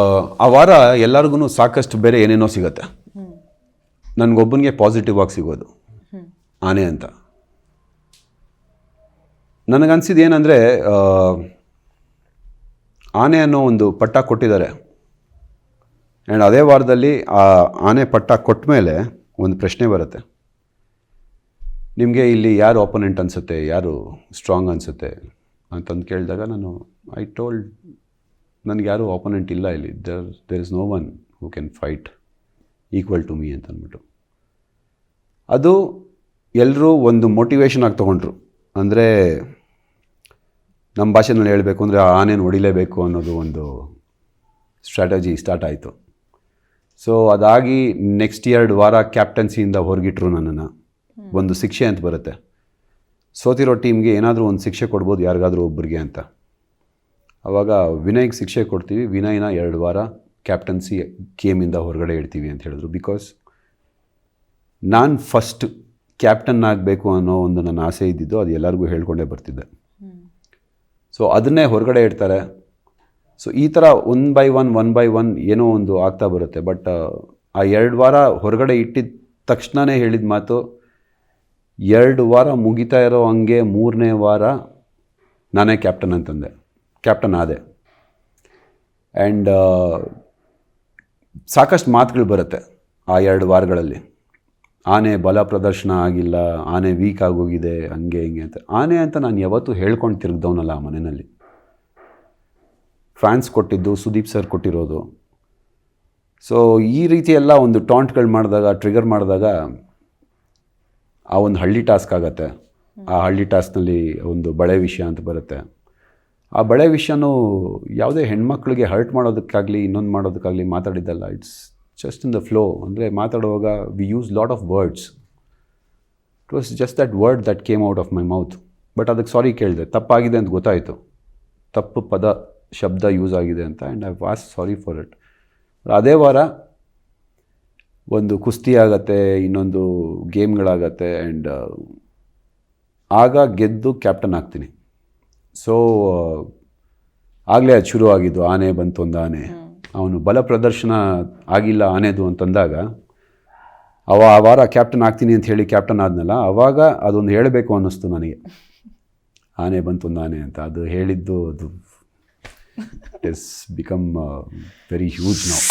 ಆ ವಾರ ಎಲ್ಲರಿಗೂ ಸಾಕಷ್ಟು ಬೇರೆ ಏನೇನೋ ಸಿಗತ್ತೆ. ನನಗೊಬ್ಬನಿಗೆ ಪಾಸಿಟಿವ್ ಆಗಿ ಸಿಗೋದು. ಆನೆ ಅಂತ. ನನಗನ್ಸಿದ್ದು ಏನಂದರೆ ಆನೆ ಅನ್ನೋ ಒಂದು ಪಟ್ಟ ಕೊಟ್ಟಿದ್ದಾರೆ. ಆ್ಯಂಡ್ ಅದೇ ವಾರದಲ್ಲಿ ಆ ಆನೆ ಪಟ್ಟ ಕೊಟ್ಟ ಮೇಲೆ ಒಂದು ಪ್ರಶ್ನೆ ಬರುತ್ತೆ. ನಿಮಗೆ ಇಲ್ಲಿ ಯಾರು ಆಪೋನೆಂಟ್ ಅನಿಸುತ್ತೆ? ಯಾರು ಸ್ಟ್ರಾಂಗ್ ಅನಿಸುತ್ತೆ? ಅಂತಂದು ಕೇಳಿದಾಗ ನಾನು ಐ ಟೋಲ್ಡ್ ನನಗೆ ಯಾರೂ ಆಪೋನೆಂಟ್ ಇಲ್ಲ ಇಲ್ಲಿ. There there is no one who can fight equal to me ಅಂತ ಅಂದ್ಬಿಟ್ಟು ಅದು ಎಲ್ಲರೂ ಒಂದು ಮೋಟಿವೇಶನ್ ಆಗಿ ತೊಗೊಂಡ್ರು. ಅಂದರೆ ನಮ್ಮ ಭಾಷೆನಲ್ಲಿ ಹೇಳಬೇಕು ಅಂದರೆ ಆನೇನು ಆನೆನ ಹೊಡಿಲೇಬೇಕು ಅನ್ನೋದು ಒಂದು ಸ್ಟ್ರಾಟಜಿ ಸ್ಟಾರ್ಟ್ ಆಯಿತು. ಸೊ ಅದಾಗಿ ನೆಕ್ಸ್ಟ್ ಎರಡು ವಾರ ಕ್ಯಾಪ್ಟನ್ಸಿಯಿಂದ ಹೊರಗಿಟ್ರು ನನ್ನನ್ನು. ಒಂದು ಶಿಕ್ಷೆ ಅಂತ ಬರುತ್ತೆ. ಸೋತಿರೋ ಟೀಮ್ಗೆ ಏನಾದರೂ ಒಂದು ಶಿಕ್ಷೆ ಕೊಡ್ಬೋದು ಯಾರಿಗಾದರೂ ಒಬ್ಬರಿಗೆ ಅಂತ. ಆವಾಗ ವಿನಯ್ಗೆ ಶಿಕ್ಷೆ ಕೊಡ್ತೀವಿ. ವಿನಯ್ನ ಎರಡು ವಾರ ಕ್ಯಾಪ್ಟನ್ಸಿ ಗೇಮಿಂದ ಹೊರಗಡೆ ಇಡ್ತೀವಿ ಅಂತ ಹೇಳಿದ್ರು. ಬಿಕಾಸ್ ನಾನು ಫಸ್ಟ್ ಕ್ಯಾಪ್ಟನ್ ಆಗಬೇಕು ಅನ್ನೋ ಒಂದು ನನ್ನ ಆಸೆ ಇದ್ದಿದ್ದು ಅದು ಎಲ್ಲರಿಗೂ ಹೇಳ್ಕೊಂಡೇ ಬರ್ತಿದ್ದೆ. ಸೊ ಅದನ್ನೇ ಹೊರಗಡೆ ಇಡ್ತಾರೆ. ಸೊ ಈ ಥರ one by one one by one ಏನೋ ಒಂದು ಆಗ್ತಾ ಬರುತ್ತೆ. ಬಟ್ ಆ ಎರಡು ವಾರ ಹೊರಗಡೆ ಇಟ್ಟಿದ ತಕ್ಷಣವೇ ಹೇಳಿದ ಮಾತು ಎರಡು ವಾರ ಮುಗಿತಾ ಇರೋ ಹಂಗೆ ಮೂರನೇ ವಾರ ನಾನೇ ಕ್ಯಾಪ್ಟನ್ ಅಂತಂದೆ. ಕ್ಯಾಪ್ಟನ್ ಆದೆ. ಆ್ಯಂಡ್ ಸಾಕಷ್ಟು ಮಾತುಗಳು ಬರುತ್ತೆ ಆ ಎರಡು ವಾರಗಳಲ್ಲಿ. ಆನೆ ಬಲ ಪ್ರದರ್ಶನ ಆಗಿಲ್ಲ, ಆನೆ ವೀಕ್ ಆಗೋಗಿದೆ, ಹಂಗೆ ಹಿಂಗೆ ಅಂತ. ಆನೆ ಅಂತ ನಾನು ಯಾವತ್ತೂ ಹೇಳ್ಕೊಂಡು ತಿರುಗ್ದವನಲ್ಲ ಆ ಮನೆಯಲ್ಲಿ. ಫ್ಯಾನ್ಸ್ ಕೊಟ್ಟಿದ್ದು, ಸುದೀಪ್ ಸರ್ ಕೊಟ್ಟಿರೋದು. ಸೊ ಈ ರೀತಿ ಎಲ್ಲ ಒಂದು ಟಾಂಟ್ಗಳು ಮಾಡಿದಾಗ ಟ್ರಿಗರ್ ಮಾಡಿದಾಗ ಆ ಒಂದು ಹಳ್ಳಿ ಟಾಸ್ಕ್ ಆಗುತ್ತೆ. ಆ ಹಳ್ಳಿ ಟಾಸ್ಕ್ನಲ್ಲಿ ಒಂದು ಬಳೆ ವಿಷಯ ಅಂತ ಬರುತ್ತೆ. ಆ ಬಳೆ ವಿಷಯನೂ ಯಾವುದೇ ಹೆಣ್ಮಕ್ಳಿಗೆ ಹರ್ಟ್ ಮಾಡೋದಕ್ಕಾಗಲಿ, ಇನ್ನೊಂದು ಮಾಡೋದಕ್ಕಾಗಲಿ ಮಾತಾಡಿದ್ದಲ್ಲ. It's just in the flow ಅಂದರೆ ಮಾತಾಡುವಾಗ we use lot of words it was just that word that came out of my mouth but ಅದಕ್ಕೆ ಸಾರಿ ಕೇಳಿದೆ. ತಪ್ಪಾಗಿದೆ ಅಂತ ಗೊತ್ತಾಯಿತು. ತಪ್ಪು ಪದ, ಶಬ್ದ ಯೂಸ್ ಆಗಿದೆ ಅಂತ and I was sorry for it ಅದೇ ವಾರ ಒಂದು ಕುಸ್ತಿ ಆಗತ್ತೆ, ಇನ್ನೊಂದು ಗೇಮ್ಗಳಾಗತ್ತೆ ಆ್ಯಂಡ್ ಆಗ ಗೆದ್ದು ಕ್ಯಾಪ್ಟನ್ ಆಗ್ತೀನಿ. ಸೊ ಆಗಲೇ ಅದು ಶುರು ಆಗಿದ್ದು, ಆನೆ ಬಂತು ಒಂದು ಆನೆ. ಅವನು ಬಲ ಪ್ರದರ್ಶನ ಆಗಿಲ್ಲ ಆನೆದು ಅಂತಂದಾಗ, ಅವ ಆ ವಾರ ಕ್ಯಾಪ್ಟನ್ ಆಗ್ತೀನಿ ಅಂತ ಹೇಳಿ ಕ್ಯಾಪ್ಟನ್ ಆದ್ನಲ್ಲ, ಅವಾಗ ಅದೊಂದು ಹೇಳಬೇಕು ಅನ್ನಿಸ್ತು ನನಗೆ. ಆನೆ ಬಂತು ಒಂದು ಆನೆ ಅಂತ. ಅದು ಹೇಳಿದ್ದು, ಅದು it is become very huge ನಾವು